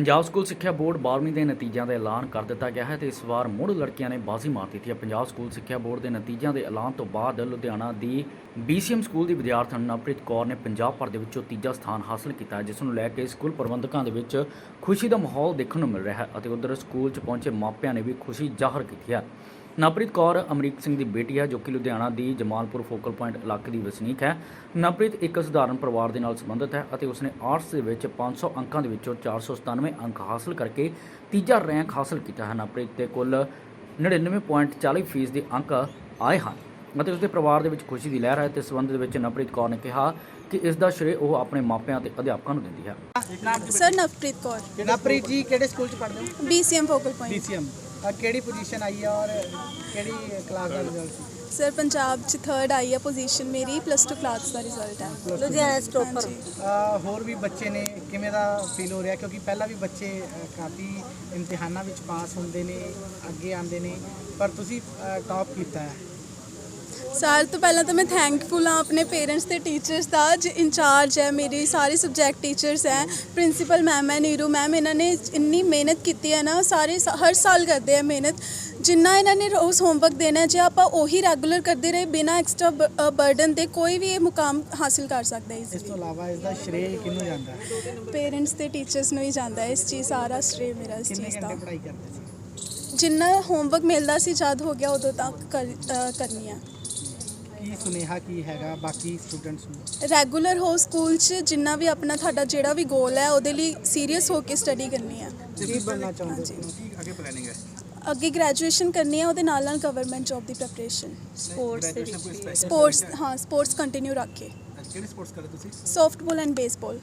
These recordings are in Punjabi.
ਪੰਜਾਬ ਸਕੂਲ ਸਿੱਖਿਆ ਬੋਰਡ 12ਵੀਂ ਦੇ ਨਤੀਜਿਆਂ ਦਾ ਐਲਾਨ ਕਰ ਦਿੱਤਾ ਗਿਆ ਹੈ ਤੇ ਇਸ ਵਾਰ ਮੁੜ ਲੜਕੀਆਂ ਨੇ ਬਾਜ਼ੀ ਮਾਰ ਦਿੱਤੀ ਹੈ। ਪੰਜਾਬ ਸਕੂਲ ਸਿੱਖਿਆ ਬੋਰਡ ਦੇ ਨਤੀਜਿਆਂ ਦੇ ਐਲਾਨ ਤੋਂ ਬਾਅਦ ਲੁਧਿਆਣਾ ਦੀ BCM ਸਕੂਲ ਦੀ ਵਿਦਿਆਰਥਣ ਨਵਪ੍ਰੀਤ ਕੌਰ ਨੇ ਪੰਜਾਬ ਭਰ ਦੇ ਵਿੱਚੋਂ ਤੀਜਾ ਸਥਾਨ ਹਾਸਲ ਕੀਤਾ ਜਿਸ ਨੂੰ ਲੈ ਕੇ ਸਕੂਲ ਪ੍ਰਬੰਧਕਾਂ ਦੇ ਵਿੱਚ ਖੁਸ਼ੀ ਦਾ ਮਾਹੌਲ ਦੇਖਣ ਨੂੰ ਮਿਲ ਰਿਹਾ ਹੈ ਅਤੇ ਉਧਰ ਸਕੂਲ 'ਚ ਪਹੁੰਚੇ ਮਾਪਿਆਂ ਨੇ ਵੀ ਖੁਸ਼ੀ ਜ਼ਾਹਰ ਕੀਤੀ ਹੈ। ਨਵਪ੍ਰੀਤ ਕੌਰ ਅਮਰੀਕ ਸਿੰਘ ਦੀ ਬੇਟੀ ਹੈ ਜੋ ਕਿ ਲੁਧਿਆਣਾ ਦੀ ਜਮਾਲਪੁਰ ਫੋਕਲ ਪੁਆਇੰਟ ਇਲਾਕੇ ਦੀ ਵਸਨੀਕ ਹੈ। ਨਵਪ੍ਰੀਤ ਇੱਕ ਸਧਾਰਨ ਪਰਿਵਾਰ ਦੇ ਨਾਲ ਸੰਬੰਧਿਤ ਹੈ ਅਤੇ ਉਸਨੇ ਆਰਟਸ ਦੇ ਵਿੱਚ 500 ਅੰਕਾਂ ਦੇ ਵਿੱਚੋਂ 497 ਅੰਕ ਹਾਸਲ ਕਰਕੇ ਤੀਜਾ ਰੈਂਕ ਹਾਸਲ ਕੀਤਾ ਹੈ। ਨਵਪ੍ਰੀਤ ਤੇ ਕੁੱਲ 99.40% ਫੀਸ ਦੇ ਅੰਕ ਆਏ ਹਨ ਅਤੇ ਉਸਦੇ ਪਰਿਵਾਰ ਦੇ ਵਿੱਚ ਖੁਸ਼ੀ ਦੀ ਲਹਿਰ ਹੈ ਤੇ ਇਸ ਸੰਬੰਧ ਦੇ ਵਿੱਚ ਨਵਪ੍ਰੀਤ ਕੌਰ ਨੇ ਕਿਹਾ ਕਿ ਇਸ ਦਾ ਸ਼੍ਰੇ ਉਹ ਆਪਣੇ ਮਾਪਿਆਂ ਤੇ ਅਧਿਆਪਕਾਂ ਨੂੰ ਦਿੰਦੀ ਹੈ। ਸਰ ਨਵਪ੍ਰੀਤ ਕੌਰ। ਨਪ੍ਰੀਤ ਜੀ ਕਿਹੜੇ ਸਕੂਲ ਚ ਪੜ੍ਹਦੇ ਹੋ? BCM focal point. ਆ ਕਿਹੜੀ ਪੋਜੀਸ਼ਨ ਆਈ ਆ ਔਰ ਕਿਹੜੀ ਕਲਾਸ ਦਾ ਰਿਜ਼ਲਟ ਸੀ? ਸਰ ਪੰਜਾਬ ਚ ਥਰਡ ਆਈ ਹੈ ਪੋਜੀਸ਼ਨ ਮੇਰੀ ਪਲੱਸ 2 ਕਲਾਸ ਦਾ ਰਿਜ਼ਲਟ ਹੈ ਲੁਧਿਆਣਾ ਸਟੋਪਰ ਅਹ ਹੋਰ ਵੀ ਬੱਚੇ ਨੇ ਕਿਵੇਂ ਦਾ ਫੀਲ ਹੋ ਰਿਹਾ? ਕਿਉਂਕਿ ਪਹਿਲਾਂ ਵੀ ਬੱਚੇ ਅਹ, ਕਾਫੀ ਇਮਤਿਹਾਨਾਂ ਵਿੱਚ ਪਾਸ ਹੁੰਦੇ ਨੇ ਅੱਗੇ ਆਉਂਦੇ ਨੇ ਪਰ ਤੁਸੀਂ ਟੌਪ ਕੀਤਾ ਹੈ। ਸਾਰ ਤੋਂ ਪਹਿਲਾਂ ਤਾਂ ਮੈਂ ਥੈਂਕਫੁਲ ਹਾਂ ਆਪਣੇ ਪੇਰੈਂਟਸ ਤੇ ਟੀਚਰਸ ਦਾ ਜੋ ਇੰਚਾਰਜ ਹੈ ਮੇਰੇ ਸਾਰੇ ਸਬਜੈਕਟ ਟੀਚਰਸ ਹੈ ਪ੍ਰਿੰਸੀਪਲ ਮੈਮ ਹੈ ਨੀਰੂ ਮੈਮ ਇਹਨਾਂ ਨੇ ਇੰਨੀ ਮਿਹਨਤ ਕੀਤੀ ਹੈ ਨਾ ਸਾਰੇ ਸ- ਹਰ ਸਾਲ ਕਰਦੇ ਆ ਮਿਹਨਤ। ਜਿੰਨਾ ਇਹਨਾਂ ਨੇ ਰੋਜ਼ ਹੋਮਵਰਕ ਦੇਣਾ ਹੈ, ਜੇ ਆਪਾਂ ਉਹੀ ਰੈਗੂਲਰ ਕਰਦੇ ਰਹੇ ਬਿਨਾ ਐਕਸਟਰਾ ਬਰਡਨ ਦੇ ਕੋਈ ਵੀ ਇਹ ਮੁਕਾਮ ਹਾਸਿਲ ਕਰ ਸਕਦਾ ਹੈ ਇਸ ਤੋਂ ਇਲਾਵਾ ਇਸ ਦਾ ਸ਼੍ਰੇਅ ਕਿਹਨੂੰ ਜਾਂਦਾ? ਹੈ ਪੇਰੈਂਟਸ ਤੇ ਟੀਚਰਸ ਨੂੰ ਹੀ ਜਾਂਦਾ ਹੈ ਇਸ ਚੀਜ਼ ਸਾਰਾ ਸਟ੍ਰੇ ਮੇਰਾ ਇਸ ਕਿੰਨੇ ਚੀਜ਼ ਦਾ। ਘੰਟੇ ਪੜ੍ਹਾਈ ਕਰਦੇ ਸੀ? ਜਿੰਨਾ ਹੋਮਵਰਕ ਮਿਲਦਾ ਸੀ ਜਦ ਹੋ ਗਿਆ ਉਦੋਂ ਤੱਕ ਕਰ- ਅ, ਕਰਨੀ ਆ। ਕੀ ਸੁਨੇਹਾ ਕੀ ਹੈਗਾ ਬਾਕੀ ਸਟੂਡੈਂਟਸ ਨੂੰ? ਰੈਗੂਲਰ ਹੋ ਸਕੂਲ 'ਚ ਜਿੰਨਾ ਵੀ ਆਪਣਾ ਤੁਹਾਡਾ ਜਿਹੜਾ ਵੀ ਗੋਲ ਹੈ ਉਹਦੇ ਲਈ ਸੀਰੀਅਸ ਹੋ ਕੇ ਸਟੱਡੀ ਕਰਨੀ ਆ ਕੀ ਬਣਨਾ ਚਾਹੁੰਦੇ। ਹੋ? ਕੀ ਅੱਗੇ ਪਲੈਨਿੰਗ ਹੈ? ਅੱਗੇ ਗ੍ਰੈਜੂਏਸ਼ਨ ਕਰਨੀ ਆ ਉਹਦੇ ਨਾਲ ਨਾਲ ਗਵਰਨਮੈਂਟ ਜੌਬ ਦੀ ਪ੍ਰੈਪਰੇਸ਼ਨ ਸਪੋਰਟਸ ਦੇ ਵਿੱਚ ਸਪੋਰਟਸ ਹਾਂ ਸਪੋਰਟਸ ਕੰਟੀਨਿਊ ਰੱਖ ਕੇ। ਕਿਹੜੀ ਸਪੋਰਟਸ ਕਰਦੇ ਤੁਸੀਂ? ਸੌਫਟਬਾਲ ਐਂਡ ਬੇਸਬਾਲ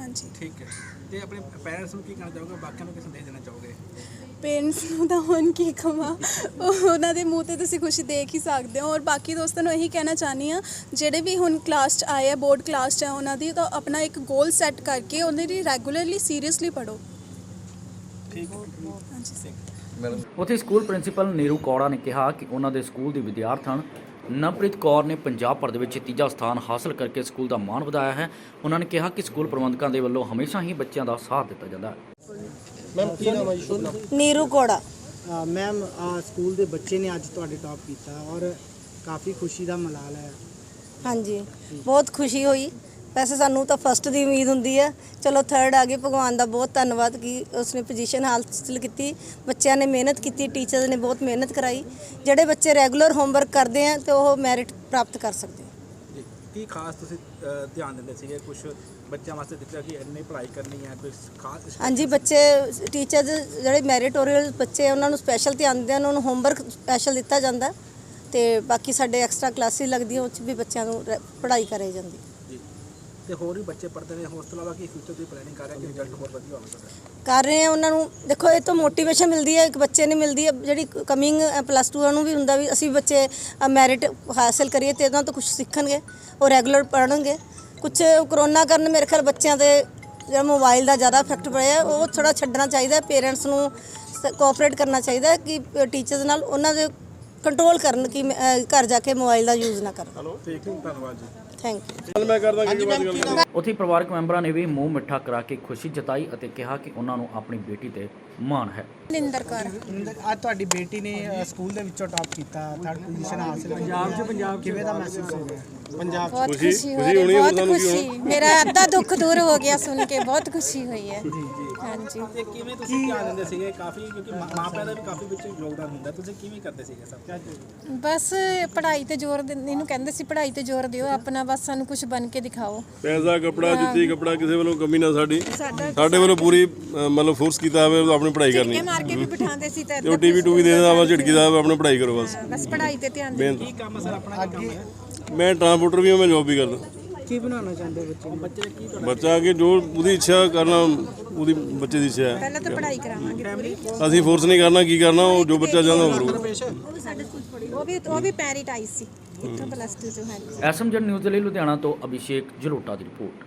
ਹਾਂਜੀ। ਠੀਕ ਹੈ। ਤੇ ਆਪਣੇ ਪੈਰੈਂਟਸ ਨੂੰ ਕੀ ਕਹਿਣਾ ਚਾਹੋਗੇ? ਬਾਕੀਆਂ ਨੂੰ ਕੀ ਸੰਦੇਸ਼ ਦੇਣਾ ਚਾਹੋਗੇ? ਪੇਰੈਂਟਸ ਨੂੰ ਤਾਂ ਹੁਣ ਕੀ ਕਹਾਂ ਉਹਨਾਂ ਦੇ ਮੂੰਹ ਤੇ ਤੁਸੀਂ ਖੁਸ਼ੀ ਦੇਖ ਹੀ ਸਕਦੇ ਹੋ। ਔਰ ਬਾਕੀ ਦੋਸਤਾਂ ਨੂੰ ਇਹੀ ਕਹਿਣਾ ਚਾਹਨੀ ਆ ਜਿਹੜੇ ਵੀ ਹੁਣ ਕਲਾਸ 'ਚ ਆਏ ਆ ਬੋਰਡ ਕਲਾਸ 'ਚ ਆ ਉਹਨਾਂ ਦੀ ਤਾਂ ਆਪਣਾ ਇੱਕ ਗੋਲ ਸੈੱਟ ਕਰਕੇ ਉਹਦੇ ਲਈ ਰੈਗੂਲਰਲੀ ਸੀਰੀਅਸਲੀ ਪੜੋ ਠੀਕ ਹੈ। ਹਾਂਜੀ। ਉੱਥੇ ਸਕੂਲ ਪ੍ਰਿੰਸੀਪਲ ਨੀਰੂ ਕੌੜਾ ਨੇ ਕਿਹਾ ਕਿ ਉਹਨਾਂ ਦੇ ਸਕੂਲ ਦੀ ਵਿਦਿਆਰਥਣ ਨਵਪ੍ਰੀਤ ਕੌਰ ਨੇ ਪੰਜਾਬ ਭਰ ਦੇ ਵਿੱਚ ਤੀਜਾ ਸਥਾਨ ਹਾਸਲ ਕਰਕੇ ਸਕੂਲ ਦਾ ਮਾਣ ਵਧਾਇਆ ਹੈ। ਉਹਨਾਂ ਨੇ ਕਿਹਾ ਕਿ ਸਕੂਲ ਪ੍ਰਬੰਧਕਾਂ ਦੇ ਵੱਲੋਂ ਹਮੇਸ਼ਾ ਹੀ ਬੱਚਿਆਂ ਦਾ ਸਾਥ ਦਿੱਤਾ ਜਾਂਦਾ ਹੈ। ਮੈਮ ਕੀ ਨਾਮ ਹੈ ਜੀ ਨੀਰੂ ਕੋੜਾ। ਮੈਮ ਸਕੂਲ ਦੇ ਬੱਚੇ ਨੇ ਅੱਜ ਤੁਹਾਡੇ ਟੌਪ ਕੀਤਾ ਔਰ ਕਾਫੀ ਖੁਸ਼ੀ ਦਾ ਮਲਾਲ ਹੈ। ਹਾਂਜੀ ਬਹੁਤ ਖੁਸ਼ੀ ਹੋਈ। ਵੈਸੇ ਸਾਨੂੰ ਤਾਂ ਫਸਟ ਦੀ ਉਮੀਦ ਹੁੰਦੀ ਹੈ। ਚਲੋ ਥਰਡ ਆ ਗਏ ਭਗਵਾਨ ਦਾ ਬਹੁਤ ਧੰਨਵਾਦ ਕਿ ਉਸਨੇ ਪੋਜੀਸ਼ਨ ਹਾਸਲ ਕੀਤੀ। ਬੱਚਿਆਂ ਨੇ ਮਿਹਨਤ ਕੀਤੀ ਟੀਚਰਸ ਨੇ ਬਹੁਤ ਮਿਹਨਤ ਕਰਾਈ। ਜਿਹੜੇ ਬੱਚੇ ਰੈਗੂਲਰ ਹੋਮਵਰਕ ਕਰਦੇ ਆ ਤੇ ਉਹ ਮੈਰਿਟ ਪ੍ਰਾਪਤ ਕਰ ਸਕਦੇ ਆ। ਜੀ ਕੀ ਖਾਸ ਤੁਸੀਂ ਧਿਆਨ ਦਿੰਦੇ ਸੀਗੇ? ਕੁਝ ਬੱਚਿਆਂ ਵਾਸਤੇ ਦਿੱਤਾ ਕਿ ਇੰਨੀ ਪੜ੍ਹਾਈ ਕਰਨੀ ਹੈ ਕੋਈ ਖਾਸ ਹਾਂਜੀ ਬੱਚੇ ਟੀਚਰਸ ਜਿਹੜੇ ਮੈਰਿਟੋਰੀਅਲ ਬੱਚੇ ਉਹਨਾਂ ਨੂੰ ਸਪੈਸ਼ਲ ਧਿਆਨ ਦਿੰਦੇ ਆ ਉਹਨਾਂ ਨੂੰ ਹੋਮਵਰਕ ਸਪੈਸ਼ਲ ਦਿੱਤਾ ਜਾਂਦਾ। ਤੇ ਬਾਕੀ ਸਾਡੇ ਐਕਸਟਰਾ ਕਲਾਸਿਸ ਲੱਗਦੀਆਂ ਉਹ 'ਚ ਵੀ ਬੱਚਿਆਂ ਨੂੰ ਪੜ੍ਹਾਈ ਕਰਾਈ ਜਾਂਦੀ। ਤੇ ਹੋਰ ਵੀ ਬੱਚੇ ਪੜ੍ਹਦੇ ਨੇ ਉਸ ਤੋਂ ਇਲਾਵਾ ਕੀ ਫਿਊਚਰ ਦੀ ਪਲੈਨਿੰਗ ਕਰ ਰਹੇ ਕਿ ਰਿਜ਼ਲਟ ਬਹੁਤ ਵਧੀਆ ਹੋਵੇ ਤੁਹਾਡਾ? ਕਰ ਰਹੇ ਆ ਉਹਨਾਂ ਨੂੰ, ਦੇਖੋ, ਇਹ ਤੋਂ ਮੋਟੀਵੇਸ਼ਨ ਮਿਲਦੀ ਹੈ, ਇੱਕ ਬੱਚੇ ਨੂੰ ਮਿਲਦੀ ਹੈ, ਜਿਹੜੀ ਕਮਿੰਗ ਪਲੱਸ 2 ਨੂੰ ਵੀ ਹੁੰਦਾ ਵੀ ਅਸੀਂ ਬੱਚੇ ਮੈਰਿਟ ਹਾਸਲ ਕਰੀਏ ਤੇ ਉਹਨਾਂ ਤੋਂ ਕੁਝ ਸਿੱਖਣਗੇ, ਉਹ ਰੈਗੂਲਰ ਪੜ੍ਹਨਗੇ। ਕੁਝ ਕਰੋਨਾ ਕਾਰਨ ਮੇਰੇ ਖਿਆਲ ਬੱਚਿਆਂ ਤੇ ਜਿਹੜਾ ਮੋਬਾਈਲ ਦਾ ਜ਼ਿਆਦਾ ਇਫੈਕਟ ਪਿਆ, ਉਹ ਥੋੜਾ ਛੱਡਣਾ ਚਾਹੀਦਾ ਪੇਰੈਂਟਸ ਨੂੰ ਕੋਆਪਰੇਟ ਕਰਨਾ ਚਾਹੀਦਾ ਕਿ ਟੀਚਰਸ ਨਾਲ ਉਹਨਾਂ ਦੇ ਕੰਟਰੋਲ ਕਰਨ ਕਿ ਅਹ, ਘਰ ਜਾ ਕੇ ਮੋਬਾਈਲ ਦਾ ਯੂਜ਼ ਨਾ ਕਰਨ ਹਲੋ ਠੀਕ ਹੈ ਧੰਨਵਾਦ ਜੀ। ਥੈਂਕ ਯੂ ਉੱਥੇ ਪਰਿਵਾਰਕ ਮੈਂਬਰਾਂ ਨੇ ਵੀ ਮੂੰਹ ਮਿੱਠਾ ਕਰਾ ਕੇ ਖੁਸ਼ੀ ਜਤਾਈ ਅਤੇ ਕਿਹਾ ਕਿ ਉਹਨਾਂ ਨੂੰ ਆਪਣੀ ਬੇਟੀ ਤੇ ਮਾਣ ਹੈ। ਨਿੰਦਰ ਕੌਰ। ਅੱਜ ਤੁਹਾਡੀ ਬੇਟੀ ਨੇ ਅ, ਸਕੂਲ ਦੇ ਵਿੱਚੋਂ ਟੌਪ ਕੀਤਾ ਥਰਡ ਪੋਜੀਸ਼ਨ ਹਾਸਲ ਕੀਤੀ ਪੰਜਾਬ 'ਚ ਪੰਜਾਬ ਕਿਵੇਂ ਦਾ ਮਹਿਸੂਸ ਹੋ ਰਿਹਾ ਪੰਜਾਬ ਬਹੁਤ ਖੁਸ਼ੀ ਹੋ ਰਹੀ ਹੈ ਬਹੁਤ ਖੁਸ਼ੀ। ਮੇਰਾ ਅੱਧਾ ਦੁੱਖ ਦੂਰ ਹੋ ਗਿਆ ਸੁਣ ਕੇ ਬਹੁਤ ਖੁਸ਼ੀ ਹੋਈ ਹੈ। ਹਾਂਜੀ। ਤੇ ਕਿਵੇਂ ਤੁਸੀਂ ਧਿਆਨ ਦਿੰਦੇ ਸੀਗੇ? ਕਾਫੀ ਕਿਉਂਕਿ ਮਾਂ- ਮਾਪਿਆਂ ਦਾ ਵੀ ਕਾਫੀ ਵਿੱਚ ਯੋਗਦਾਨ ਹੁੰਦਾ। ਤੁਸੀਂ ਕਿਵੇਂ ਕਰਦੇ ਸੀਗੇ ਸਭ? ਬਸ ਪੜ੍ਹਾਈ ਤੇ ਜ਼ੋਰ ਦਿੰ- ਇਹਨੂੰ ਕਹਿੰਦੇ ਸੀ ਪੜ੍ਹਾਈ ਤੇ ਜ਼ੋਰ ਦਿਓ। ਆਪਣਾ ਬਸ ਸਾਨੂੰ ਕੁਝ ਬਣ ਕੇ ਦਿਖਾਓ। ਪੈਸਾ ਕਪੜਾ ਜੁੱਤੀ ਕਪੜਾ ਕਿਸੇ ਵੱਲੋਂ ਕਮੀ ਨਾ ਸਾਡੀ। ਸਾਡੇ ਵੱਲੋਂ ਪੂਰੀ ਅ, ਮਤਲਬ ਫੋਰਸ ਕੀਤਾ ਹੋਵੇ ਆਪਣੀ ਪੜ੍ਹਾਈ ਕਰਨੀ। ਮਾਰ ਕੇ ਵੀ ਬਿਠਾਉਂਦੇ ਸੀ ਤਾਂ ਜੋ ਟੀਵੀ ਟੂਵੀ ਦੇ ਦਿੰਦਾ ਵਾ ਝਟਕੀ ਦਾ ਆਪਣੀ ਪੜ੍ਹਾਈ ਕਰੋ ਬਸ। ਬਸ ਪੜ੍ਹਾਈ ਤੇ ਧਿਆਨ ਦਿਓ ਮਿਹਨਤ ਕੀ ਕੰਮ ਸਰ ਆਪਣਾ ਕੀ ਕੰਮ ਹੈ ਮੈਂ ਟਰਾਂਸਪੋਰਟਰ ਵੀ ਹਾਂ ਮੈਂ ਜੋਬ ਵੀ ਕਰਦਾ। ਕੀ ਬਣਾਉਣਾ ਚਾਹੁੰਦੇ ਬੱਚੇ ਨੂੰ? ਬੱਚੇ ਕੀ ਤੁਹਾਡਾ ਬੱਚਾ ਕੇ ਜੋ ਉਹਦੀ ਇੱਛਾ ਕਰਨਾ ਉਹਦੀ ਬੱਚੇ ਦੀ ਇੱਛਾ ਹੈ। ਪਹਿਲਾਂ ਤਾਂ ਪੜ੍ਹਾਈ ਕਰਾਵਾਂਗੇ ਪੂਰੀ। ਅਸੀਂ ਫੋਰਸ ਨਹੀਂ ਕਰਨਾ ਕੀ ਕਰਨਾ ਉਹ ਜੋ ਬੱਚਾ ਚਾਹੁੰਦਾ ਉਹ ਕਰੂ ਉਹ ਵੀ ਸਾਡੇ ਸਕੂਲ ਪੜ੍ਹੀ ਉਹ ਵੀ ਉਹ ਵੀ ਪੈਰਿਟ ਆਈ ਸੀ। ਇੱਥੋਂ ਪਲੱਸ 2 ਤੋਂ ਹਾਂਜੀ ਐਸਐਮਜਨ ਨਿਊਜ਼ ਦੇ ਲਈ ਲੁਧਿਆਣਾ ਤੋਂ ਅਭਿਸ਼ੇਕ ਜਲੋਟਾ ਦੀ ਰਿਪੋਰਟ।